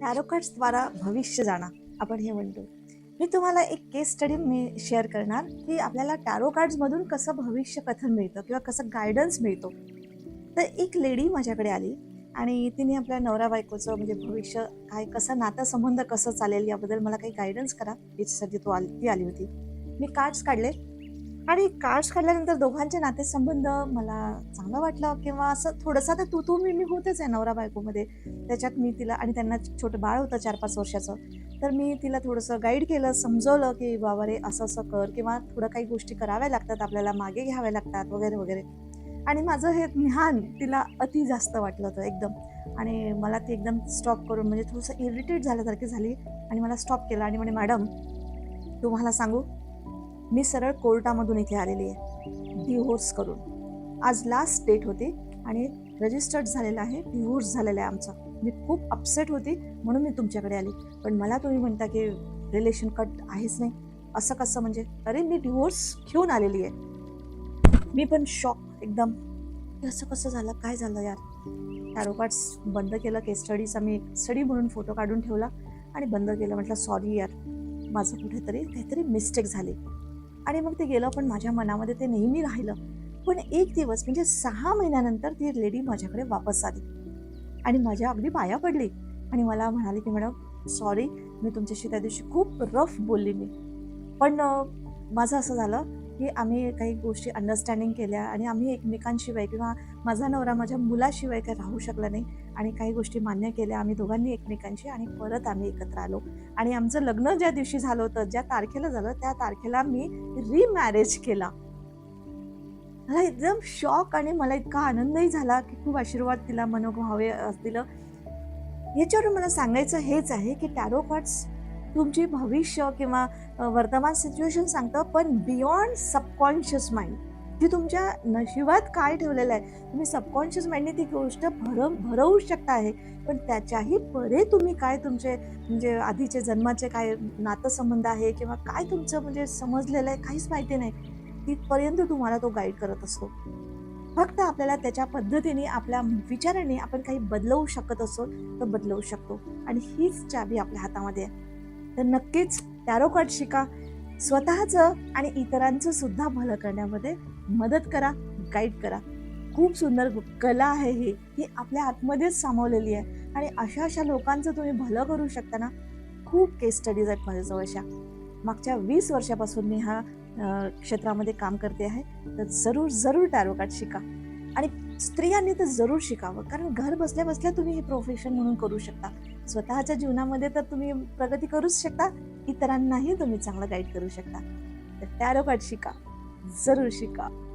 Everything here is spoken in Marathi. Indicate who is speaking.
Speaker 1: टॅरो कार्ड्सद्वारा भविष्य जाणा आपण हे म्हणतो. मी तुम्हाला एक केस स्टडी मी शेअर करणार की आपल्याला टॅरो कार्ड्समधून कसं भविष्य कथन मिळतं किंवा कसं गायडन्स मिळतो. तर एक लेडी माझ्याकडे आली आणि तिने आपल्या नवरा बायकोचं म्हणजे भविष्य काय कसं नातेसंबंध कसं चालेल याबद्दल मला काही गायडन्स करा याच्यासाठी तो आली ती आली होती. मी कार्ड्स काढले आणि कार्ड्स काढल्यानंतर दोघांचे नातेसंबंध मला चांगलं वाटलं किंवा असं थोडंसं तर तू तू मी मी होतेच आहे नवरा बायकोमध्ये. त्याच्यात मी तिला आणि त्यांना छोटं बाळ होतं चार पाच वर्षाचं. तर मी तिला थोडंसं गाईड केलं समजवलं की बाबा रे असं असं कर किंवा थोडं काही गोष्टी कराव्या लागतात आपल्याला मागे घ्याव्या लागतात वगैरे वगैरे. आणि माझं हे ज्ञान तिला अति जास्त वाटलं होतं एकदम. आणि मला ती एकदम स्टॉप करून म्हणजे थोडंसं इरिटेट झाल्यासारखी झाली आणि मला स्टॉप केलं आणि म्हणे मॅडम तुम्हाला सांगू मी सरळ कोर्टामधून इथे आलेली आहे. डिव्होर्स करून. आज लास्ट डेट होती आणि रजिस्टर्ड झालेलं आहे डिव्होर्स झालेला आहे आमचा. मी खूप अपसेट होती म्हणून मी तुमच्याकडे आली. पण मला तुम्ही म्हणता की रिलेशन कट आहेच नाही. असं कसं म्हणजे? अरे मी डिव्होर्स घेऊन आलेली आहे. मी पण शॉक एकदम. असं कसं झालं? काय झालं यार? टॅरोकार्ड्स बंद केलं केस स्टडीचा मी स्टडी म्हणून फोटो काढून ठेवला आणि बंद केलं. म्हटलं सॉरी यार. माझं कुठेतरी काहीतरी मिस्टेक झाली. आणि मग ते गेलं पण माझ्या मनामध्ये ते नेहमी राहिलं. पण एक दिवस म्हणजे सहा महिन्यानंतर ती लेडी माझ्याकडे वापस आली. आणि माझ्या अगदी पाया पडली. आणि मला म्हणाली की मॅडम सॉरी मी तुमच्याशी त्या दिवशी खूप रफ बोलली मी. पण माझं असं झालं की आम्ही काही गोष्टी अंडरस्टँडिंग केल्या आणि आम्ही एकमेकांशिवाय किंवा माझा नवरा माझ्या मुलाशिवाय काही राहू शकला नाही आणि काही गोष्टी मान्य केल्या. आम्ही दोघांनी एकमेकांशी आणि परत आम्ही एकत्र आलो. आणि आमचं लग्न ज्या दिवशी झालं होतं ज्या तारखेला झालं त्या तारखेला मी रिमॅरेज केला. मला एकदम शॉक आणि मला इतका आनंदही झाला की खूप आशीर्वाद तिला मनोभावे दिलं याच्यावरून मला सांगायचं हेच आहे की टॅरो कार्ड्स तुमची भविष्य किंवा वर्तमान सिच्युएशन सांगतं पण बियॉन्ड सबकॉन्शियस माइंड जे तुमच्या नशिबात काय ठेवलेलं आहे तुम्ही सबकॉन्शियस माइंडने ती गोष्ट भरव भरवू शकता आहे पण त्याच्याही परे तुम्ही काय तुमचे म्हणजे आधीचे जन्माचे काय नातंसंबंध आहे किंवा काय तुमचं म्हणजे समजलेलं आहे काहीच माहिती नाही तिथपर्यंत तुम्हाला तो गाईड करत असतो. फक्त आपल्याला त्याच्या पद्धतीने आपल्या विचाराने आपण काही बदलवू शकत असो तर बदलवू शकतो. आणि हीच चाबी आपल्या हातामध्ये आहे. तर नक्कीच टॅरो कार्ड शिका. स्वतःचं आणि इतरांचं सुद्धा भलं करण्यामध्ये मदत करा गाईड करा. खूप सुंदर कला आहे ही ही आपल्या आतमध्येच सामावलेली आहे. आणि अशा अशा लोकांचं तुम्ही भलं करू शकता ना? खूप केस स्टडीज आहेत माझ्याजवळच्या मागच्या वीस वर्षापासून मी हा क्षेत्रामध्ये काम करते आहे. तर जरूर जरूर टॅरो कार्ड शिका. आणि स्त्रियांनी तर जरूर शिकावं. कारण घर बसल्या बसल्या तुम्ही हे प्रोफेशन म्हणून करू शकता. स्वतःच्या जीवनामध्ये तर तुम्ही प्रगती करूच शकता इतरांनाही तुम्ही चांगलं गाईड करू शकता. तर त्या कार्ड शिका जरूर शिका.